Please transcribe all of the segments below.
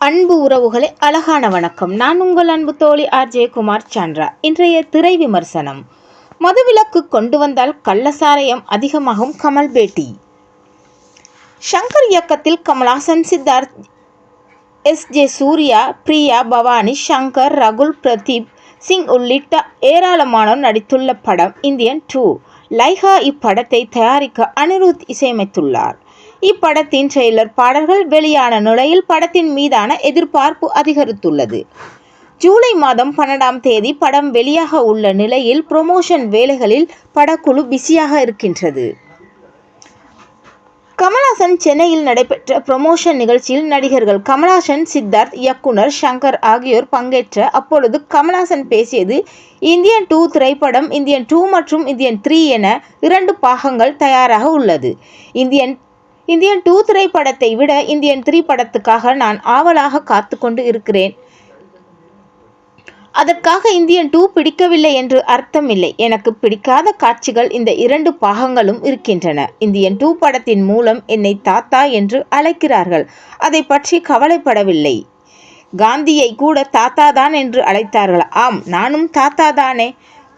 அன்பு உறவுகளை அழகான வணக்கம். நான் உங்கள் அன்பு தோழி ஆர். ஜெயக்குமார் சான்றா இன்றைய திரை விமர்சனம். மதுவிலக்கு கொண்டு வந்தால் கள்ளசாரயம் அதிகமாகும் கமல் பேட்டி. சங்கர் இயக்கத்தில் கமலாசன் சித்தார்த் எஸ். ஜே. சூர்யா பிரியா பவானி ஷங்கர் ரகுல் பிரதீப் சிங் உள்ளிட்ட ஏராளமானோர் நடித்துள்ள படம் இந்தியன் டூ. லைஹா இப்படத்தை தயாரிக்க அனிருத் இசையமைத்துள்ளார். இப்படத்தின் ட்ரெய்லர் பாடல்கள் வெளியான நிலையில் படத்தின் மீதான எதிர்பார்ப்பு அதிகரித்துள்ளது. ஜூலை மாதம் பன்னெண்டாம் தேதி படம் வெளியாக உள்ள நிலையில் ப்ரொமோஷன் வேலைகளில் படக்குழு பிஸியாக இருக்கின்றது. கமலாசன் சென்னையில் நடைபெற்ற ப்ரொமோஷன் நிகழ்ச்சியில் நடிகர்கள் கமலாசன் சித்தார்த் இயக்குனர் ஷங்கர் ஆகியோர் பங்கேற்ற அப்பொழுது கமலாசன் பேசியது இந்தியன் டூ திரைப்படம் இந்தியன் டூ மற்றும் இந்தியன் த்ரீ என இரண்டு பாகங்கள் தயாராக உள்ளது. இந்தியன் இந்தியன் டூ திரைப்படத்தை விட இந்தியன் த்ரீ படத்துக்காக நான் ஆவலாக காத்து கொண்டு இருக்கிறேன். அதற்காக இந்தியன் டூ பிடிக்கவில்லை என்று அர்த்தமில்லை எனக்கு பிடிக்காத காட்சிகள் இந்த இரண்டு பாகங்களும் இருக்கின்றன. இந்தியன் டூ படத்தின் மூலம் என்னை தாத்தா என்று அழைக்கிறார்கள். அதை பற்றி கவலைப்படவில்லை. காந்தியை கூட தாத்தா தான் என்று அழைத்தார்கள். ஆம் நானும் தாத்தா தானே.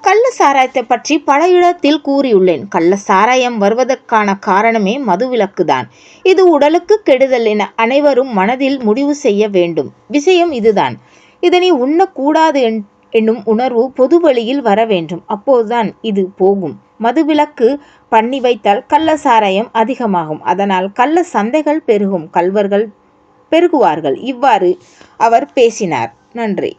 கள்ள சாராயத்தை பற்றி பல இடத்தில் கூறியுள்ளேன். கள்ள சாராயம் வருவதற்கான காரணமே மதுவிலக்குதான். இது உடலுக்கு கெடுதல் என அனைவரும் மனதில் முடிவு செய்ய வேண்டும். விஷயம் இதுதான். இதனை உண்ணக்கூடாது என்னும் உணர்வு பொது வழியில் வர வேண்டும். அப்போதுதான் இது போகும். மதுவிலக்கு பண்ணி வைத்தால் கள்ள சாராயம் அதிகமாகும். அதனால் கள்ள சந்தைகள் பெருகும். கல்வர்கள் பெருகுவார்கள். இவ்வாறு அவர் பேசினார். நன்றி.